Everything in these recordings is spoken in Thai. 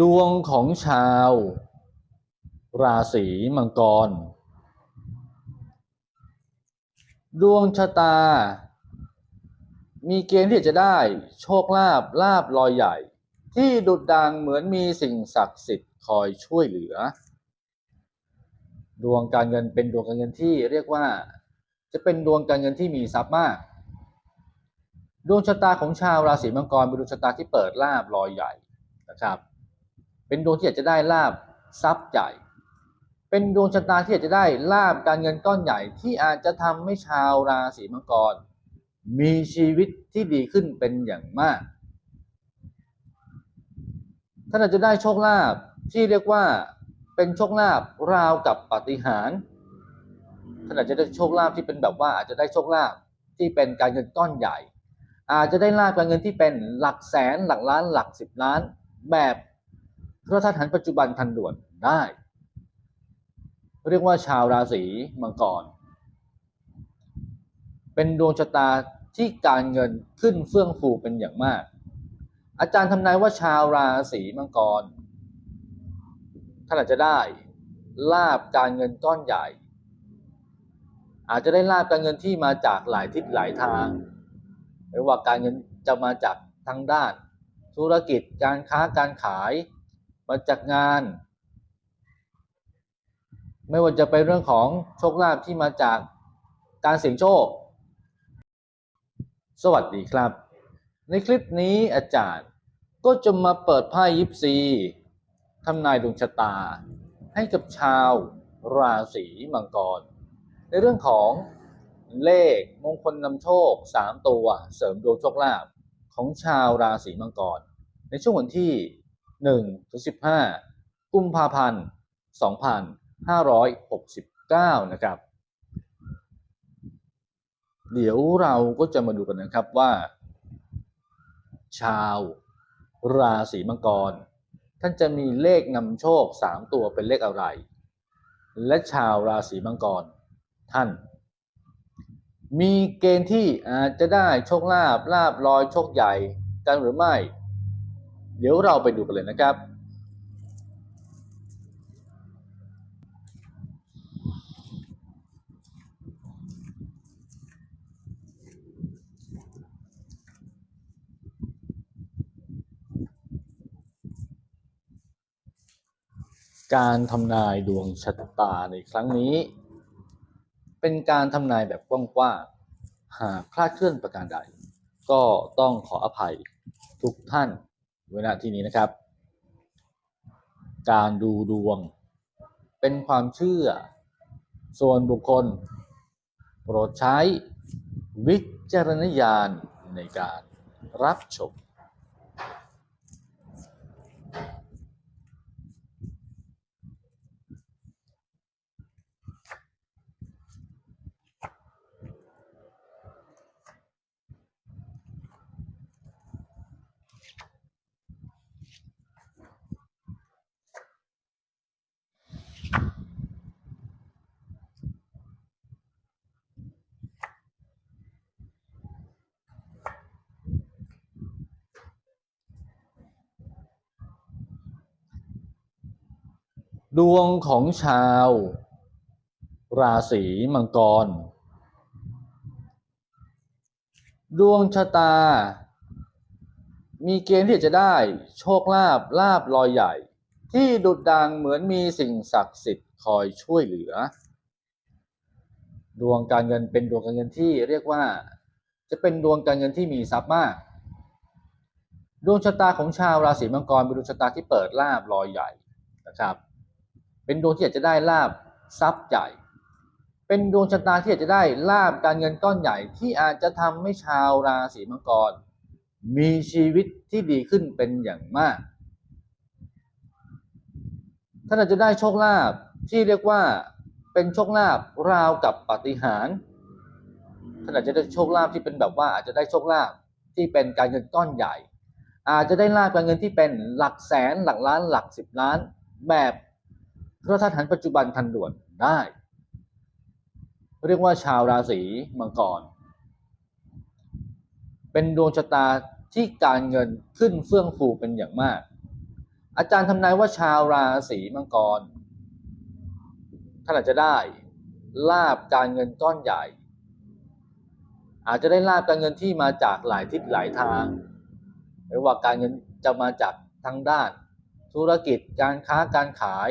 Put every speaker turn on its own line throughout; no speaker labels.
ดวงของชาว ราศีมังกร ดวงชะตา มีเกณฑ์ที่จะได้โชคลาภลาบลอยใหญ่ ที่ดุดดังเหมือนมีสิ่งศักดิ์สิทธิ์คอยช่วยเหลือ ดวงการเงินเป็นดวงการเงินที่เรียกว่า จะเป็นดวงการเงินที่มีทรัพย์มาก ดวงชะตาของชาวราศีมังกรเป็นดวงชะตาที่เปิดลาบลอยใหญ่นะครับ เป็นดวงที่อยากจะได้ลาบทรัพย์ใหญ่ เป็นดวงชะตาที่อยากจะได้ลาบการเงินก้อนใหญ่ที่อาจจะทำให้ชาวราศีมังกร มีชีวิตที่ดีขึ้นเป็นอย่างมาก ท่านอาจจะได้โชคลาภที่เรียกว่าเป็นโชคลาภราวกับปาฏิหาริย์ท่านอาจจะได้โชคลาภที่เป็นแบบว่าอาจจะได้โชคลาภที่เป็นการเงินก้อนใหญ่ อาจจะได้ลาภการเงินที่เป็นหลักแสนหลักล้านหลักสิบล้าน แบบ กระทันหันปัจจุบันทันด่วนได้ เรียกว่าชาวราศีมังกร เป็นดวงชะตาที่การเงินขึ้นเฟื่องฟูเป็นอย่างมาก อาจารย์ทำนายว่าชาวราศีมังกรท่านอาจจะได้ลาบการเงินก้อนใหญ่ อาจจะได้ลาบการเงินที่มาจากหลายทิศหลายทางไม่ว่าการเงินจะมาจากทางด้าน ธุรกิจการค้าการขาย มาจากงาน ไม่ว่าจะเป็นเรื่องของโชคลาภที่มาจากการเสี่ยงโชค สวัสดีครับ ในคลิปนี้อาจารย์ก็จะมาเปิดไพ่ยิปซีทำนายดวงชะตา ให้กับชาวราศีมังกร ในเรื่องของเลขมงคลนำโชค 3 ตัวเสริมดวงโชคลาภของชาวราศีมังกร ในช่วงวันที่ 1ถึง15 กุมภาพันธ์ 2569 นะครับ เดี๋ยวเราก็จะมาดูกันนะครับว่า ชาวราศีมังกร ท่านจะมีเลขนำโชค 3 ตัวเป็นเลขอะไร และชาวราศีมังกร ท่านมีเกณฑ์ที่อาจจะได้โชคลาภลาบลอยโชคใหญ่กันหรือไม่ เดี๋ยวเราไปดูกันเลยนะครับ การทำนายดวงชะตาในครั้งนี้ เป็นการทำนายแบบกว้างๆหากคลาดเคลื่อนประการใด ก็ต้องขออภัยทุกท่าน เวลาที่นี้นะครับ การดูดวง เป็นความเชื่อ ส่วนบุคคล โปรดใช้วิจารณญาณในการรับชม ดวงของชาว ราศีมังกร ดวงชะตา มีเกณฑ์ที่จะได้โชคลาภลาบลอยใหญ่ ที่ดุดดังเหมือนมีสิ่งศักดิ์สิทธิ์คอยช่วยเหลือ ดวงการเงินเป็นดวงการเงินที่เรียกว่า จะเป็นดวงการเงินที่มีทรัพย์มาก ดวงชะตาของชาวราศีมังกรเป็นดวงชะตาที่เปิดลาบลอยใหญ่นะครับ เป็นดวงที่อยากจะได้ลาบทรัพย์ใหญ่ เป็นดวงชะตาที่อยากจะได้ลาบการเงินก้อนใหญ่ที่อาจจะทำให้ชาวราศีมังกร มีชีวิตที่ดีขึ้นเป็นอย่างมาก ท่านอาจจะได้โชคลาภที่เรียกว่าเป็นโชคลาภราวกับปาฏิหาริย์ท่านอาจจะได้โชคลาภที่เป็นแบบว่าอาจจะได้โชคลาภที่เป็นการเงินก้อนใหญ่ อาจจะได้ลาภการเงินที่เป็นหลักแสนหลักล้านหลักสิบล้าน แบบ กระทันหันปัจจุบันทันด่วนได้ เรียกว่าชาวราศีมังกร เป็นดวงชะตาที่การเงินขึ้นเฟื่องฟูเป็นอย่างมาก อาจารย์ทำนายว่าชาวราศีมังกรท่านอาจจะได้ลาบการเงินก้อนใหญ่ อาจจะได้ลาบการเงินที่มาจากหลายทิศหลายทางไม่ว่าการเงินจะมาจากทางด้าน ธุรกิจการค้าการขาย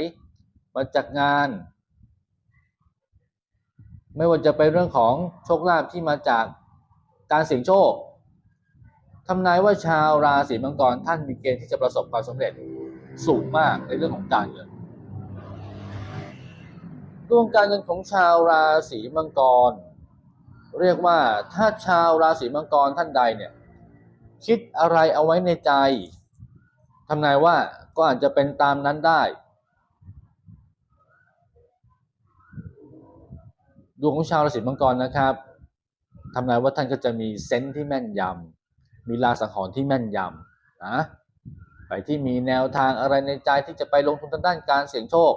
มาจากงาน ไม่ว่าจะเป็นเรื่องของโชคลาภที่มาจากการเสี่ยงโชคทำนายว่าชาวราศีมังกรท่านมีเกณฑ์ที่จะประสบความสำเร็จสูงมากในเรื่องของการเงินดวงการเงินของชาวราศีมังกร เรียกว่าถ้าชาวราศีมังกรท่านใดเนี่ยคิดอะไรเอาไว้ในใจทำนายว่าก็อาจจะเป็นตามนั้นได้ ดวงของชาวราศีมังกรนะครับทำนายว่าท่านก็จะมีเซนส์ที่แม่นยำมีลาสังหรณ์ที่แม่นยำนะไปที่มีแนวทางอะไรในใจที่จะไปลงทุนทางด้านการเสี่ยงโชค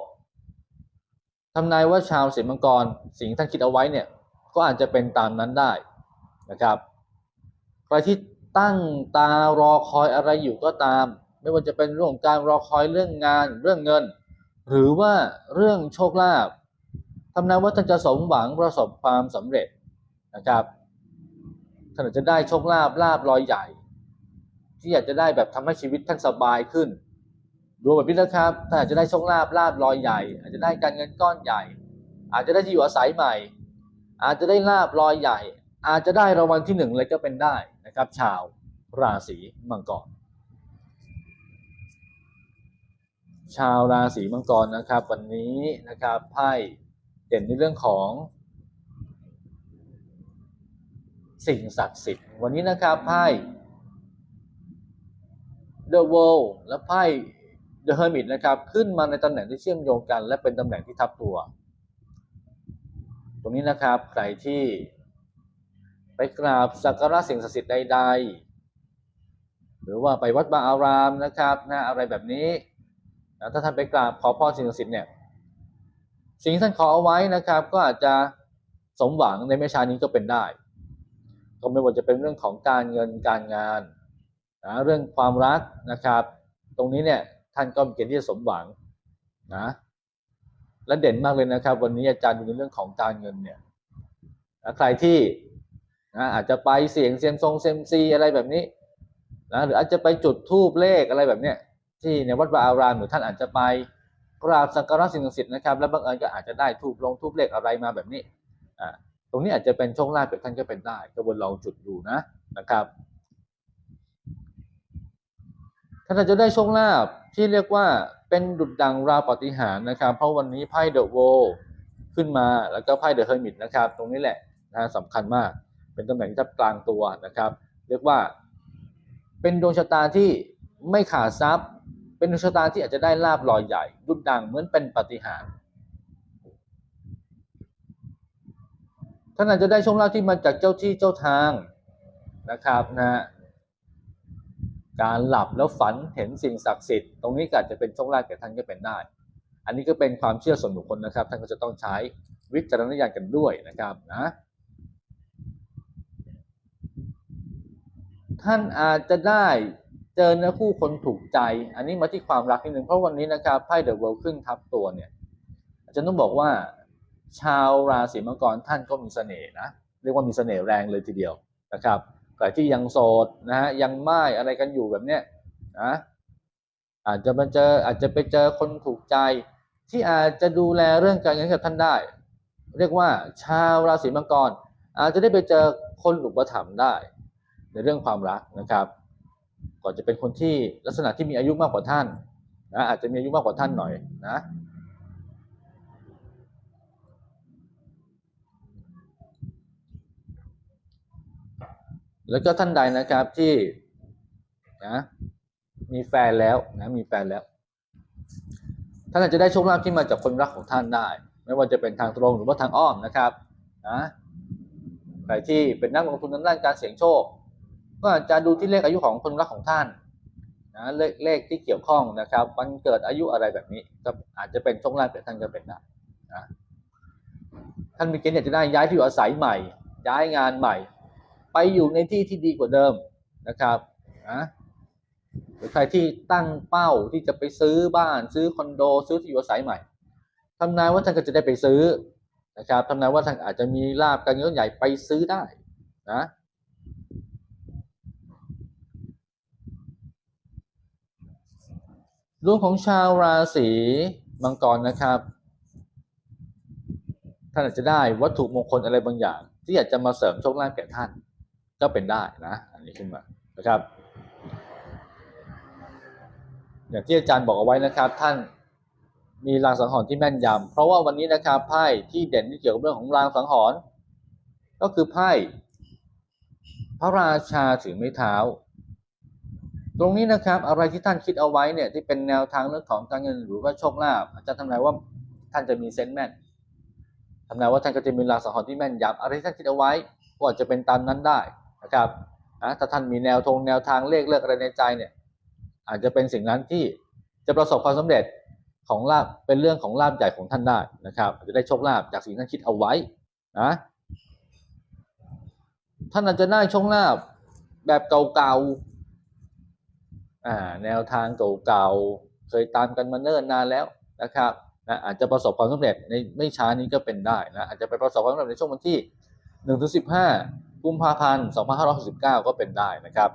ทำนายว่าชาวราศีมังกรสิ่งที่ท่านคิดเอาไว้เนี่ยก็อาจจะเป็นตามนั้นได้นะครับใครที่ตั้งตารอคอยอะไรอยู่ก็ตาม ไม่ว่าจะเป็นเรื่องของการรอคอยเรื่องงานเรื่องเงิน หรือว่าเรื่องโชคลาภำนายว่าท่านจะสมหวังประสบความสำเร็จนะครับท่านอาจจะได้โชคลาภลาบลอยใหญ่ ที่อยากจะได้แบบทำให้ชีวิตท่านสบายขึ้นรวมแบบนี้นะครับท่านอาจจะได้โชคลาภลาบลอยใหญ่ อาจจะได้การเงินก้อนใหญ่ อาจจะได้ที่อยู่อาศัยใหม่ อาจจะได้ลาบลอยใหญ่ อาจจะได้รางวัลที่หนึ่งเลยก็เป็นได้นะครับ ชาวราศีมังกร ชาวราศีมังกรนะครับ วันนี้นะครับไพ่ เด่นในเรื่องของสิ่งศักดิ์สิทธิ์ วันนี้นะครับไพ่ The World และไพ่ The Hermit นะครับ ขึ้นมาในตำแหน่งที่เชื่อมโยงกัน และเป็นตำแหน่งที่ทับตัว ตรงนี้นะครับใครที่ไปกราบสักการะสิ่งศักดิ์สิทธิ์ใด ๆ หรือว่าไปวัดบาอารามนะครับนะอะไรแบบนี้ ถ้าท่านไปกราบขอพรสิ่งศักดิ์สิทธิ์เนี่ย สิ่งที่ท่านขอเอาไว้นะครับ ก็อาจจะสมหวังในไม่ช้านี้ก็เป็นได้ ก็ไม่ว่าจะเป็นเรื่องของการเงินการงานนะเรื่องความรักนะครับ ตรงนี้เนี่ยท่านก็มีเกณฑ์ที่จะสมหวังนะและเด่นมากเลยนะครับ วันนี้อาจารย์ดูในเรื่องของการเงินเนี่ยนะใครที่นะอาจจะไปเสี่ยงเซียมทรงเซมซีอะไรแบบนี้นะหรืออาจจะไปจุดทูบเลขอะไรแบบเนี้ยที่ในวัดวาอารามหรือท่านอาจจะไป กราบสักการะสิ่งศักดิ์สิทธิ์นะครับแล้วบังเอิญก็อาจจะได้ทูบลงทูบเลขอะไรมาแบบนี้อ่าตรงนี้อาจจะเป็นโชคลาภแบบท่านก็เป็นได้ ก็วนลองจุดดูนะนะครับท่านอาจจะได้โชคลาภที่เรียกว่าเป็นดุจดังราวปฏิหารนะครับ เพราะวันนี้ไพ่เดอะโวขึ้นมาแล้วก็ไพ่เดอะเฮอร์มิตนะครับ ตรงนี้แหละนะสำคัญมาก เป็นตำแหน่งที่ทับกลางตัวนะครับ เรียกว่า เป็นดวงชะตาที่ไม่ขาดทรัพย์ เป็นดวงชะตาที่อาจจะได้ลาบลอยใหญ่ดุจดังเหมือนเป็นปฏิหารท่านอาจจะได้โชคลาภที่มาจากเจ้าที่เจ้าทางนะครับนะการหลับแล้วฝันเห็นสิ่งศักดิ์สิทธิ์ตรงนี้ก็อาจจะเป็นโชคลาภแก่ท่านก็เป็นได้ อันนี้ก็เป็นความเชื่อส่วนบุคคลนะครับ ท่านก็จะต้องใช้วิจารณญาณกันด้วยนะครับนะท่านอาจจะได้ เจอเนื้อคู่คนถูกใจ อันนี้มาที่ความรักนิดนึงเพราะวันนี้นะครับไพ่เดอะเวิลด์ขึ้นทับตัวเนี่ยอาจารย์ต้องบอกว่า ชาวราศีมังกรท่านก็มีเสน่ห์นะเรียกว่ามีเสน่ห์แรงเลยทีเดียวนะครับใครที่ยังโสดนะฮะยังไม่อะไรกันอยู่แบบเนี้ยนะอาจจะมาเจออาจจะไปเจอคนถูกใจ ที่อาจจะดูแลเรื่องการเงินกับท่านได้ เรียกว่าชาวราศีมังกร อาจจะได้ไปเจอคนอุปถัมภ์ได้ ในเรื่องความรักนะครับ ก่อนจะเป็นคนที่ลักษณะที่มีอายุมากกว่าท่านนะอาจจะมีอายุมากกว่าท่านหน่อยนะแล้วก็ท่านใดนะครับที่นะมีแฟนแล้วนะมีแฟนแล้ว ท่านอาจจะได้โชคลาภที่มาจากคนรักของท่านได้ ไม่ว่าจะเป็นทางตรงหรือว่าทางอ้อมนะครับนะใครที่เป็นนักลงทุนทางด้านการเสี่ยงโชค ก็าจจะดูที่เลขอายุของคนรักของท่านนะเลขเลขที่เกี่ยวข้องนะครับวันเกิดอายุอะไรแบบนี้ก็อาจจะเป็นโชคลาภแต่ท่านก็เป็นได้นะท่านมีเกณฑ์จะได้ย้ายที่อยู่อาศัยใหม่ ย้ายงานใหม่ ไปอยู่ในที่ที่ดีกว่าเดิมนะครับนะหรือใครที่ตั้งเป้าที่จะไปซื้อบ้านซื้อคอนโดซื้อที่อยู่อาศัยใหม่ทำนายว่าท่านก็จะได้ไปซื้อนะครับทำนายว่าท่านอาจจะมีลาบการเงินใหญ่ไปซื้อได้นะ ดวงของชาวราศีมังกรนะครับ ท่านอาจจะได้วัตถุมงคลอะไรบางอย่าง ที่อยากจะมาเสริมโชคลาภแก่ท่าน ก็เป็นได้นะอันนี้ขึ้นมานะครับ อย่างที่อาจารย์บอกเอาไว้นะครับ ท่านมีรางสังหรณ์ที่แม่นยำเพราะว่าวันนี้นะครับไพ่ที่เด่นที่เกี่ยวกับเรื่องของรางสังหรณ์ก็คือไพ่พระราชาถือไม้เท้า ตรงนี้นะครับอะไรที่ท่านคิดเอาไว้เนี่ยที่เป็นแนวทางเรื่องของการเงินหรือว่าโชคลาภอาจารย์ทำนายว่าท่านจะมีเซนส์แม่นทำนายว่าท่านก็จะมีราสังหรณ์ที่แม่นยำอะไรที่ท่านคิดเอาไว้ก็อาจจะเป็นตามนั้นได้นะครับนะถ้าท่านมีแนวทงแนวทางเลขเลิกอะไรในใจเนี่ยอาจจะเป็นสิ่งนั้นที่จะประสบความสำเร็จของลาบเป็นเรื่องของลาบใหญ่ของท่านได้นะครับจะได้โชคลาภจากสิ่งที่ท่านคิดเอาไว้นะท่านอาจจะได้โชคลาภแบบเก่าๆอ่า แนวทางเก่าๆ เคยตามกันมาเนิ่นนานแล้วนะครับนะอาจจะประสบความสำเร็จในไม่ช้านี้ก็เป็นได้นะอาจจะไปประสบความสำเร็จในช่วงวันที่1ถึง15กุมภาพันธ์2569 ก็เป็นได้นะครับ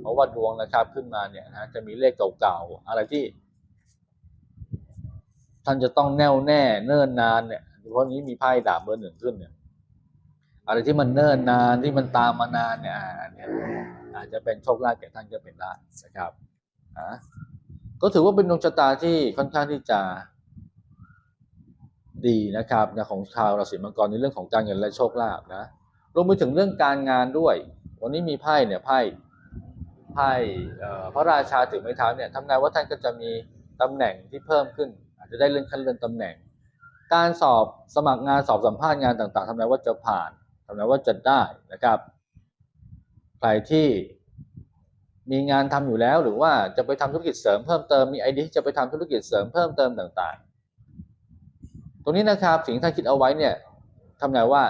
เพราะว่าดวงนะครับขึ้นมาเนี่ยนะจะมีเลขเก่าๆ อะไรที่ ท่านจะต้องแน่วแน่เนิ่นนานเนี่ยเพราะนี้มีไพ่ดาบเบอร์หนึ่งขึ้นเนี่ย อะไรที่มันเนิ่นนานที่มันตามมานานเนี่ยอ่าอันนี่ยอาจจะเป็นโชคลาภแก่ท่านก็เป็นได้นะครับอะก็ถือว่าเป็นดวงชะตาที่ค่อนข้างที่จะดีนะครับนะของชาวราศีมังกรในเรื่องของการเงินและโชคลาภนะรวมไปถึงเรื่องการงานด้วย วันนี้มีไพ่เนี่ยไพ่ไพ่พระราชาถือไม้เท้าเนี่ยทำนายว่าท่านก็จะมีตำแหน่งที่เพิ่มขึ้น อาจจะได้เลื่อนขั้นเลื่อนตำแหน่ง การสอบสมัครงานสอบสัมภาษณ์งานต่างๆทำนายว่าจะผ่าน ทำนายว่าจะได้นะครับ ใครที่มีงานทำอยู่แล้วหรือว่าจะไปทำธุรกิจเสริมเพิ่มเติมมีไอเดียที่จะไปทำธุรกิจเสริมเพิ่มเติมต่างๆ ตรงนี้นะครับสิ่งท่านคิดเอาไว้เนี่ยทำนายว่า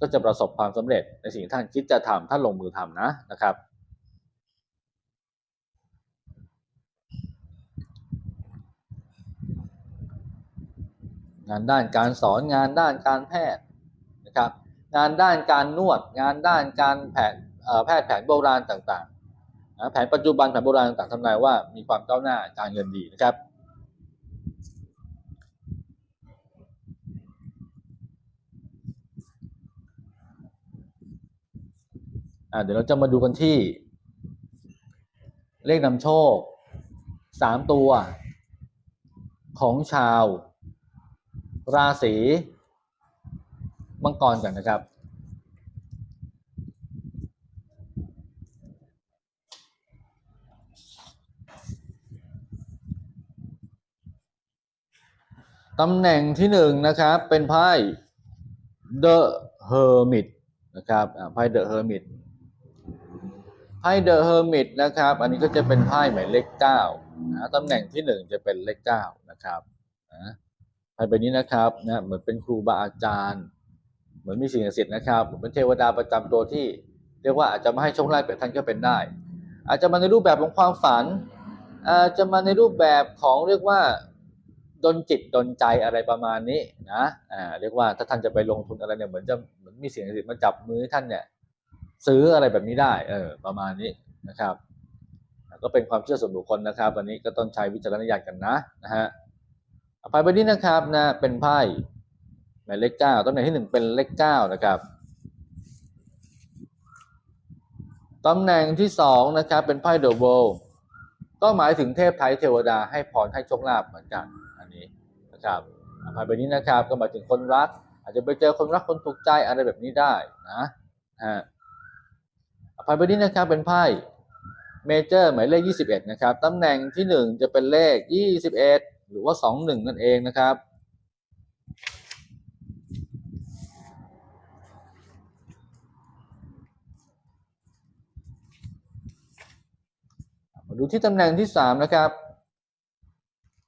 ก็จะประสบความสำเร็จในสิ่งที่ท่านคิดจะทำท่านลงมือทำนะนะครับงานด้านการสอนงานด้านการแพทย์ นะครับงานด้านการนวด งานด้านการแผนแพทย์แผนโบราณต่างๆนะแผนปัจจุบันแผนโบราณต่างๆทำนายว่ามีความก้าวหน้าการเงินดีนะครับเดี๋ยวเราจะมาดูกันที่ เลขนำโชคสามตัว ของชาว ราศี มังกรกันนะครับ ตำแหน่งที่หนึ่งนะครับ เป็นไพ่ The Hermit นะครับอ่าไพ่ The Hermit ไพ่ The Hermit นะครับ อันนี้ก็จะเป็นไพ่หมายเลขเก้านะตำแหน่งที่หนึ่งจะเป็นเลขเก้านะครับนะไพ่ใบนี้นะครับนะเหมือนเป็นครูบาอาจารย์ เหมือนมีสิ่งศักดิ์สิทธิ์นะครับเหมือนเป็นเทวดาประจำตัวที่ เรียกว่าอาจจะมาให้โชคลาภแก่ท่านก็เป็นได้ อาจจะมาในรูปแบบของความฝัน อาจจะมาในรูปแบบของเรียกว่าดนจิตดนใจอะไรประมาณนี้นะอ่าเรียกว่าถ้าท่านจะไปลงทุนอะไรเนี่ยเหมือนจะเหมือนมีสิ่งศักดิ์สิทธิ์มาจับมือท่านเนี่ยซื้ออะไรแบบนี้ได้เออประมาณนี้นะครับก็เป็นความเชื่อส่วนบุคคลนะครับวันนี้ก็ต้องใช้วิจารณญาณกันนะนะฮะอะไพ่ใบนี้นะครับนะเป็นไพ่ายเลขเก้าตำแหน่งที่หนึ่งเป็นเลขเก้านะครับตำแหน่งที่สองนะครับเป็นไพ่เดอะโวก็หมายถึงเทพไทยเทวดาให้พรให้โชคลาภเหมือนกันอันนี้นะครับอะไพ่ใบนี้นะครับก็หมายถึงคนรัก อาจจะไปเจอคนรักคนถูกใจอะไรแบบนี้ได้นะฮะไพ่ใบนี้นะครับเป็นไพ่เมเจอร์หมายเลข 21 นะครับตำแหน่งที่ 1 จะเป็นเลข 21 หรือว่า 21 นั่นเองนะครับ มาดูที่ตำแหน่งที่3นะครับ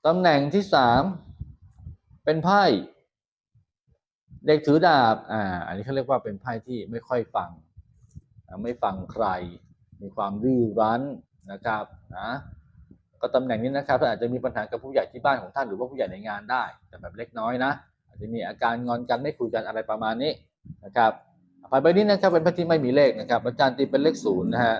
ตำแหน่งที่3เป็นไพ่เด็กถือดาบ อ่า อันนี้เขาเรียกว่าเป็นไพ่ที่ไม่ค่อยฟัง ไม่ฟังใคร มีความดื้อรั้นนะครับ นะ ก็ตำแหน่งนี้นะครับอาจจะมีปัญหากับผู้ใหญ่ที่บ้านของท่านหรือว่าผู้ใหญ่ในงานได้ แต่แบบเล็กน้อยนะ อาจจะมีอาการงอนกันไม่คุยกันอะไรประมาณนี้นะครับไพ่ใบนี้นะครับเป็นไพ่ที่ไม่มีเลขนะครับอาจารย์ตีเป็นเลขศูนย์นะฮะ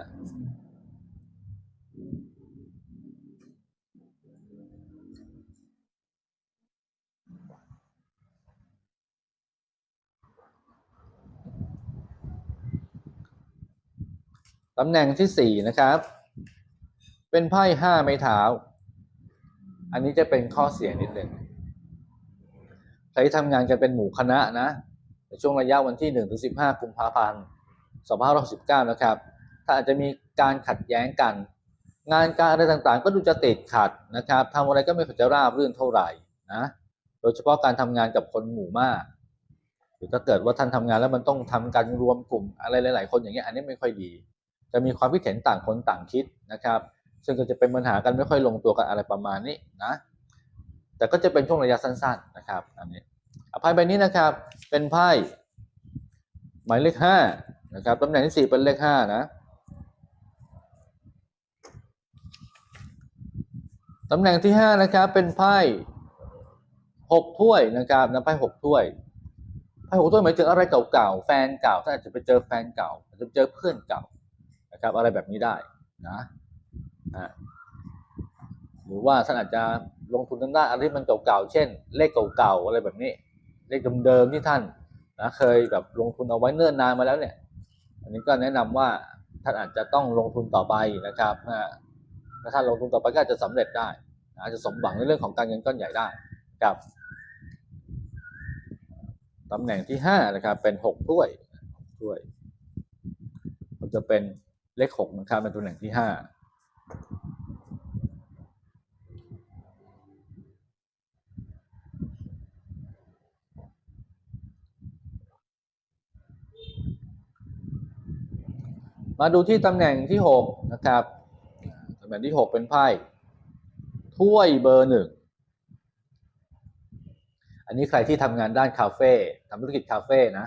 ตำแหน่งที่สี่นะครับ เป็นไพ่ห้าไม้เท้า อันนี้จะเป็นข้อเสียนิดหนึ่งใครที่ทำงานกันเป็นหมู่คณะนะในช่วงระยะวันที่หนึ่งถึงสิบห้ากุมภาพันธ์สองพันห้าร้อยสิบเก้านะครับ ถ้าอาจจะมีการขัดแย้งกัน งานการอะไรต่างๆ ก็ดูจะติดขัดนะครับทำอะไรก็ไม่ค่อยจะราบรื่นเท่าไหร่นะโดยเฉพาะการทำงานกับคนหมู่มากหรือถ้าเกิดว่าท่านทำงานแล้วมันต้องทำการรวมกลุ่มอะไรหลาย ๆ คนอย่างเงี้ยอันนี้ไม่ค่อยดี จะมีความคิดเห็นต่างคนต่างคิดนะครับ ซึ่งก็จะเป็นปัญหากันไม่ค่อยลงตัวกันอะไรประมาณนี้นะ แต่ก็จะเป็นช่วงระยะสั้นๆนะครับ อันนี้อภัยใบนี้นะครับ เป็นไพ่หมายเลขห้านะครับตำแหน่งที่สี่เป็นเลขห้านะตำแหน่งที่ห้านะครับเป็นไพ่หกถ้วยนะครับนะไพ่หกถ้วยไพ่หกถ้วยหมายถึงอะไรเก่าๆแฟนเก่าถ้านอาจจะไปเจอแฟนเก่าอาจจะไปเจอเพื่อนเก่า ครับอะไรแบบนี้ได้นะนะหรือว่าท่านอาจจะลงทุนทางด้านอะไรที่มันเก่าๆเช่น เลขเก่าๆอะไรแบบนี้ เลขเดิมๆที่ท่านนะเคยแบบลงทุนเอาไว้เนิ่นนานมาแล้วเนี่ย อันนี้ก็แนะนำว่าท่านอาจจะต้องลงทุนต่อไปนะครับนะถ้าท่านลงทุนต่อไปก็อาจจะสำเร็จได้นะอาจจะสมหวังในเรื่องของการเงินก้อนใหญ่ได้ครับตำแหน่งที่ห้านะครับเป็นหกถ้วยถ้วย มันจะเป็น เลขหกนะครับเป็นตำแหน่งที่ห้ามาดูที่ตำแหน่งที่หกนะครับตำแหน่งที่หกเป็นไพ่ถ้วยเบอร์หนึ่งอันนี้ใครที่ทำงานด้านคาเฟ่ทำธุรกิจคาเฟ่นะ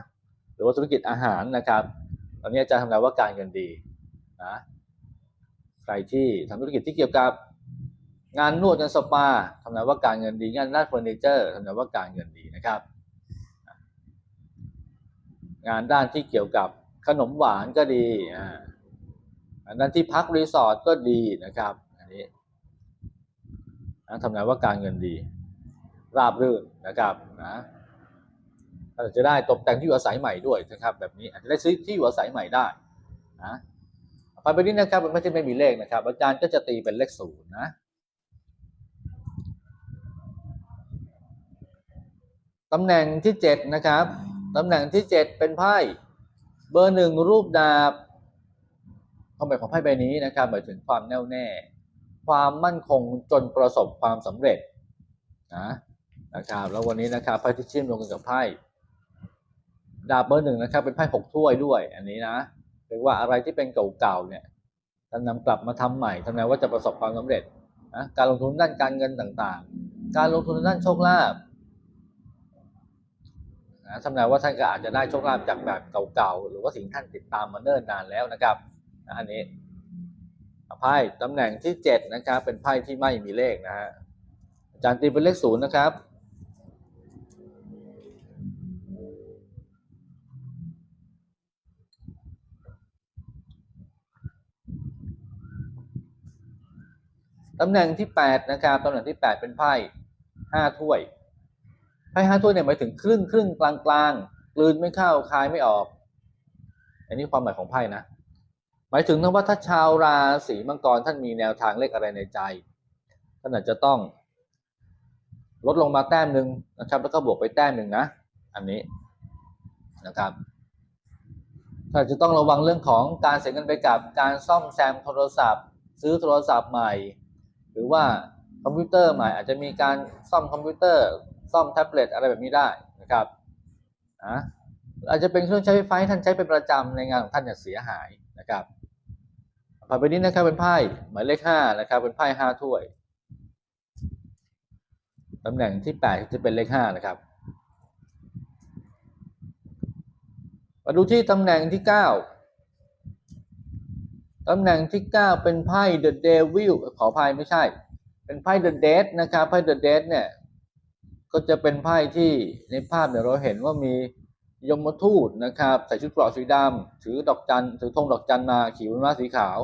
หรือว่าธุรกิจอาหารนะครับ ตอนนี้อาจารย์ทำนายว่าการเงินดี นะใครที่ทำธุรกิจที่เกี่ยวกับงานนวดงานสปาทำนายว่าการเงินดีงานด้านเฟอร์นิเจอร์ทำนายว่าการเงินดีนะครับ งานด้านที่เกี่ยวกับขนมหวานก็ดีอ่าด้านที่พักรีสอร์ทก็ดีนะครับอันนี้ทำนายว่าการเงินดี ราบรื่นนะครับนะอาจจะได้ตกแต่งที่อยู่อาศัยใหม่ด้วยนะครับ แบบนี้อาจจะได้ซื้อที่อยู่อาศัยใหม่ได้นะ ไปไปนี้นะครับมันไม่ใช่ไม่มีเลขนะครับ อาจารย์ก็จะตีเป็นเลขศูนย์นะตำแหน่งที่เจ็ดนะครับตำแหน่งที่เจ็ดเป็นไพ่เบอร์หนึ่งรูปดาบความหมายของไพ่ใบนี้นะครับหมายถึงความแน่วแน่ ความมั่นคงจนประสบความสำเร็จนะนะครับแล้ววันนี้นะครับไพ่ที่เชื่อมโยงกันกับไพ่ดาบเบอร์หนึ่งนะครับเป็นไพ่หกถ้วยด้วยอันนี้นะ เรียกว่าอะไรที่เป็นเก่าๆเนี่ยท่านนำกลับมาทำใหม่ทำนายว่าจะประสบความสำเร็จนะการลงทุนด้านการเงินต่างๆ การลงทุนด้านโชคลาภนะทำนายว่าท่านก็อาจจะได้โชคลาภจากแบบเก่าๆหรือว่าสิ่งท่านติดตามมาเนิ่นนานแล้วนะครับนะอันนี้ไพ่ตำแหน่งที่เจ็ดนะครับเป็นไพ่ที่ไม่มีเลขนะฮะอาจารย์ตีเป็นเลขศูนย์นะครับ ตำแหน่งที่แปดนะครับตำแหน่งที่แปดเป็นไพ่ห้าถ้วยไพ่ห้าถ้วยเนี่ยหมายถึงครึ่งครึ่งกลางกลางกลืนไม่เข้าคายไม่ออก อันนี้ความหมายของไพ่นะ หมายถึงว่าถ้าชาวราศีมังกรท่านมีแนวทางเลขอะไรในใจท่านอาจจะต้อง ลดลงมาแต้มหนึ่งนะครับ แล้วก็บวกไปแต้มหนึ่งนะ อันนี้นะครับถ้าจะต้องระวังเรื่องของการเสียเงินไปกับการซ่อมแซมโทรศัพท์ ซื้อโทรศัพท์ใหม่ หรือว่าคอมพิวเตอร์ใหม่อาจจะมีการซ่อมคอมพิวเตอร์ ซ่อมแท็บเล็ตอะไรแบบนี้ได้นะครับนะอาจจะเป็นเครื่องใช้ไฟฟ้าที่ท่านใช้เป็นประจำในงานของท่านเนี่ยเสียหายนะครับผ่านไปนี้นะครับเป็นไพ่หมายเลขห้านะครับเป็นไพ่ห้าถ้วยตำแหน่งที่แปดจะเป็นเลขห้านะครับมาดูที่ตำแหน่งที่เก้า ตำแหน่งที่ 9 เป็นไพ่ The Devil ขออภัยไม่ใช่ เป็นไพ่ The Dead นะครับ ไพ่ The Dead เนี่ย ก็จะเป็นไพ่ที่ในภาพเนี่ยเราเห็นว่ามียมทูตนะครับ ใส่ชุดเกราะสีดำถือดอกจันถือธงดอกจันมาขี่บนม้าสีขาว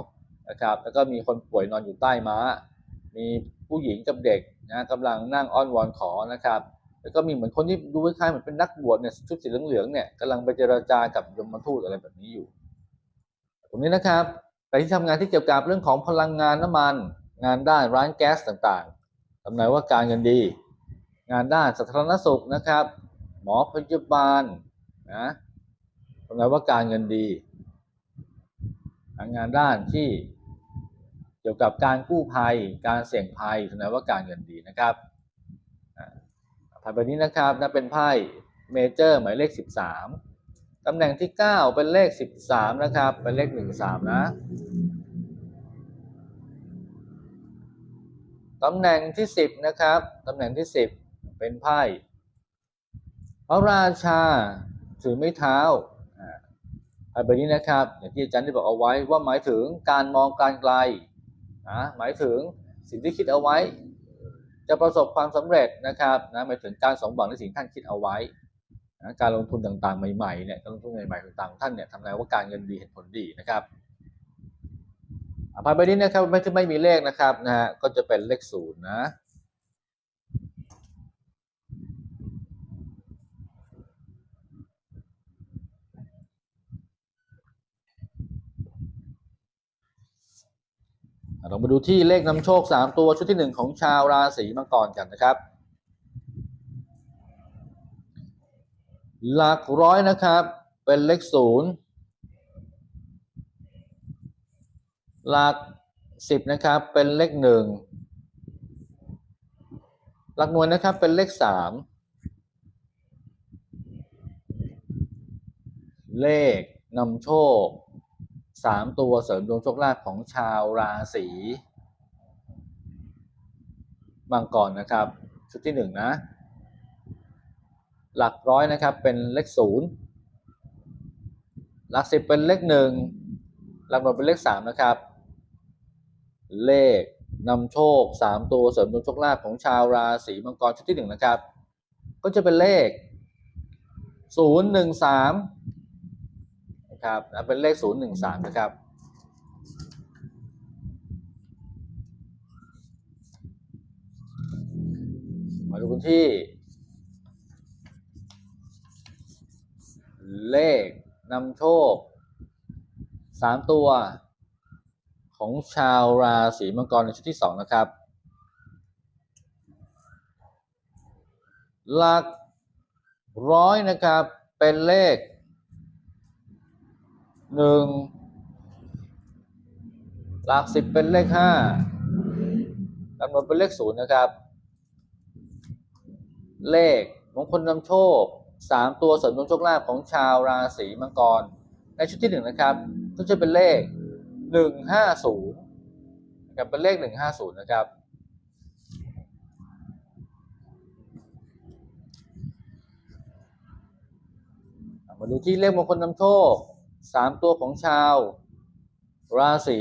นะครับ แล้วก็มีคนป่วยนอนอยู่ใต้ม้า มีผู้หญิงกับเด็กนะกำลังนั่งอ้อนวอนขอนะครับ แล้วก็มีเหมือนคนที่ดูคล้ายๆเหมือนเป็นนักบวชเนี่ยชุดสีเหลืองๆเนี่ยกำลังไปเจรจากับยมทูตอะไรแบบนี้อยู่ตรงนี้นะครับ ใครที่ทำงานที่เกี่ยวกับเรื่องของพลังงานน้ำมัน งานด้านร้านแก๊สต่างๆตำน่งว่าการเงินดี งานด้านสาธารณสุขนะครับ หมอพยาบาลนะตำน่งว่าการเงินดี งานด้านที่เกี่ยวกับการกู้ภัย การเสี่ยงภัยตำน่งว่าการเงินดีนะครับอ่าไพ่ใบนี้นะครับนะเป็นไพ่เมเจอร์หมายเลข 13 ตำแหน่งที่ 9 เป็นเลข 13 นะครับ เป็นเลข 13 นะ ตำแหน่งที่ 10 นะครับ ตำแหน่งที่ 10 เป็นไพ่ พระราชาถือไม้เท้าอ่าไพ่ใบนี้นะครับ อย่างที่อาจารย์ได้บอกเอาไว้ว่าหมายถึงการมองการไกลนะหมายถึงสิ่งที่คิดเอาไว้ จะประสบความสำเร็จนะครับนะหมายถึงการสมหวังในสิ่งที่ท่านคิดเอาไว้ นะการลงทุนต่างๆ ใหม่ๆเนี่ยการลงทุนใหม่ๆต่างๆของท่านเนี่ยทำนายว่าการเงินดีเห็นผลดีนะครับอภัยใบนี้นะครับไม่ไม่มีเลขนะครับนะฮะก็จะเป็นเลขศูนย์นะเรามาดูที่เลขนำโชค 3 ตัวชุดที่ 1 ของชาวราศีมังกรกันนะครับ หลักร้อยนะครับ เป็นเลขศูนย์หลักสิบนะครับ เป็นเลขหนึ่งหลักหน่วยนะครับ เป็นเลขสามเลขนำโชคสามตัวเสริมดวงโชคลาภของชาวราศีมังกรนะครับ ชุดที่หนึ่งนะ หลักร้อยนะครับเป็นเลขศูนย์หลักสิบเป็นเลขหนึ่งหลักหน่วยเป็นเลขสามนะครับ เลขนำโชคสามตัวเสริมดวงโชคลาภของชาวราศีมังกรชุดที่หนึ่งนะครับ ก็จะเป็นเลขศูนย์หนึ่งสามนะครับนะเป็นเลขศูนย์หนึ่งสามนะครับมาดูกันที่ เลขนำโชคสามตัว ของชาวราศีมังกรในชุดที่สองนะครับ หลักร้อยนะครับเป็นเลขหนึ่งหลักสิบเป็นเลขห้าจำนวนเป็นเลขศูนย์นะครับ เลขมงคลนำโชค สามตัวเสริมดวงโชคลาภของชาวราศีมังกร ในชุดที่หนึ่งนะครับก็จะเป็นเลขหนึ่งห้าศูนย์นะครับเป็นเลขหนึ่งห้าศูนย์นะครับมาดูที่เลขมงคลนำโชคสามตัวของชาว ราศี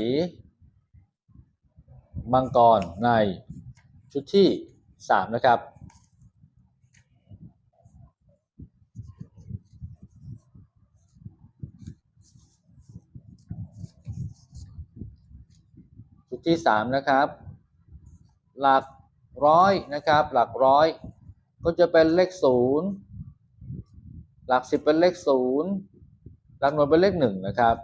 มังกรในชุดที่สามนะครับ ที่สามนะครับ หลักร้อยนะครับ หลักร้อย ก็จะเป็นเลขศูนย์หลักสิบเป็นเลขศูนย์หลักหน่วยเป็นเลขหนึ่งนะครับ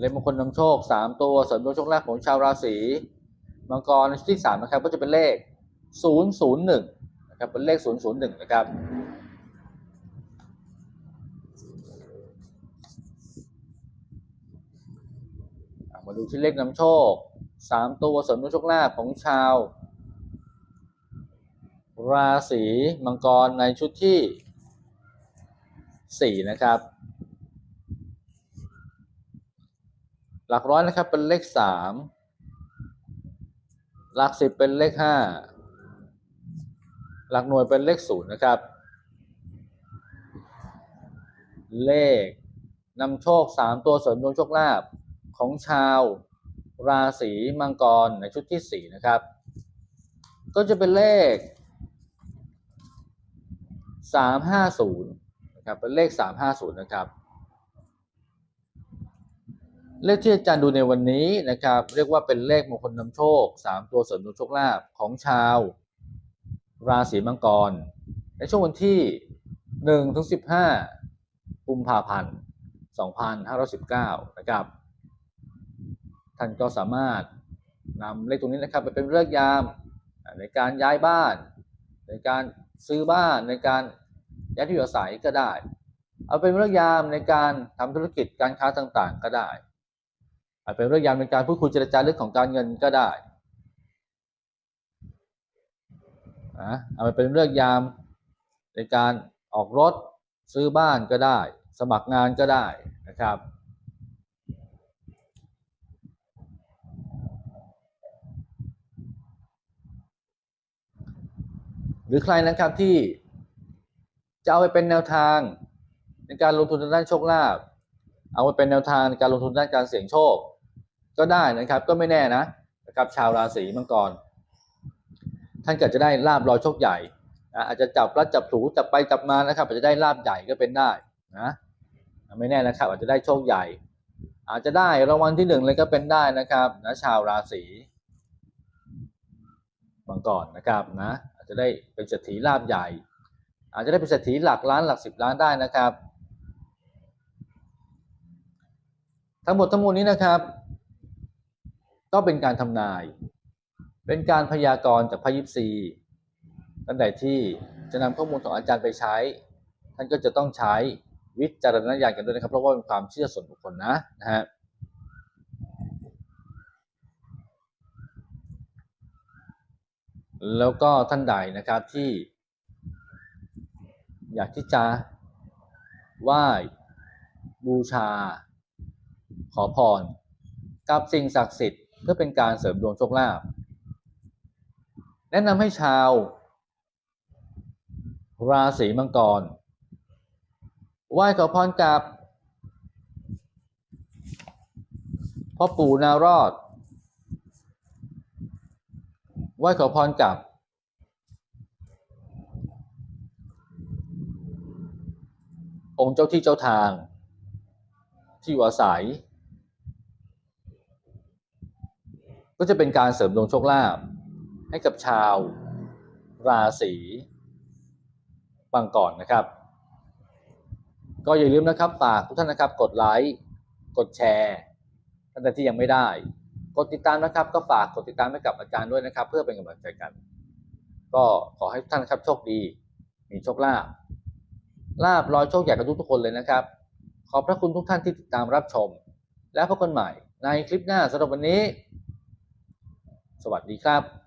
เลขมงคลนำโชคสามตัวเสริมดวงโชคลาภของชาวราศีมังกรที่สามนะครับ ก็จะเป็นเลขศูนย์ศูนย์หนึ่งนะครับเป็นเลขศูนย์ศูนย์หนึ่งนะครับ มาดูที่เลขนำโชคสามตัวเสริมดวงโชคลาภของชาว ราศีมังกรในชุดที่สี่นะครับ หลักร้อยนะครับเป็นเลขสามหลักสิบเป็นเลขห้าหลักหน่วยเป็นเลขศูนย์นะครับ เลขนำโชคสามตัวเสริมดวงโชคลาภ ของชาวราศีมังกรในชุดที่สี่นะครับ ก็จะเป็นเลขสามห้าศูนย์นะครับเป็นเลขสามห้าศูนย์นะครับ เลขที่อาจารย์ดูในวันนี้นะครับ เรียกว่าเป็นเลขมงคลนำโชคสามตัวเสริมดวงโชคลาภของชาว ราศีมังกร ในช่วงวันที่หนึ่งถึงสิบห้ากุมภาพันธ์สองพันห้าร้อยสิบเก้านะครับ ท่านก็สามารถนำเลขตรงนี้นะครับไปเป็นเลือกยามในการย้ายบ้าน ในการซื้อบ้านในการย้ายที่อยู่อาศัยก็ได้ เอาเป็นเลือกยามในการทำธุรกิจการค้าต่างๆ ก็ได้เอาเป็นเลือกยามในการพูดคุยเจรจาเรื่องของการเงินก็ได้นะเอาไปเป็นเลือกยามในการออกรถซื้อบ้านก็ได้ สมัครงานก็ได้นะครับ หรือใครนะครับที่จะเอาไปเป็นแนวทางในการลงทุนด้านโชคลาภเอาไปเป็นแนวทางในการลงทุนด้านการเสี่ยงโชค ก็ได้นะครับก็ไม่แน่นะนะครับชาวราศีมังกร ท่านเกิดจะได้ลาบลอยโชคใหญ่นะอาจจะจับพลัดจับผลูจับไปจับมานะครับอาจจะได้ลาบใหญ่ก็เป็นได้นะไม่แน่นะครับ อาจจะได้โชคใหญ่ อาจจะได้รางวัลที่หนึ่งเลยก็เป็นได้นะครับนะชาวราศีมังกรนะครับนะ จะได้เป็นเศรษฐีลาบใหญ่ อาจจะได้เป็นเศรษฐีหลักล้านหลักสิบล้านได้นะครับ ทั้งหมดทั้งมวลนี้นะครับก็เป็นการทำนาย เป็นการพยากรณ์จากพยิปซีท่านใดที่จะนำข้อมูลของอาจารย์ไปใช้ ท่านก็จะต้องใช้วิจารณญาณกันด้วยนะครับ เพราะว่าเป็นความเชื่อส่วนบุคคลนะนะฮะ แล้วก็ท่านใดนะครับที่ อยากที่จะไหว้บูชา ขอพร กับสิ่งศักดิ์สิทธิ์เพื่อเป็นการเสริมดวงโชคลาภแนะนำให้ชาว ราศีมังกร ไหว้ขอพรกับพ่อปู่นารอด ไหว้ขอพรกับ องค์เจ้าที่เจ้าทาง ที่อยู่อาศัย ก็จะเป็นการเสริมดวงโชคลาภให้กับชาว ราศีบังก่อนนะครับ ก็อย่าลืมนะครับฝากทุกท่านนะครับ กดไลค์ กดแชร์ท่านใดที่ยังไม่ได้ กดติดตามนะครับ ก็ฝากกดติดตามให้กับอาจารย์ด้วยนะครับ เพื่อเป็นกำลังใจกัน ก็ขอให้ทุกท่านครับโชคดี มีโชคลาภลาบลอยโชคใหญ่กับทุกทุกคนเลยนะครับ ขอบพระคุณทุกท่านที่ติดตามรับชม และพบกันใหม่ในคลิปหน้าสำหรับวันนี้ สวัสดีครับ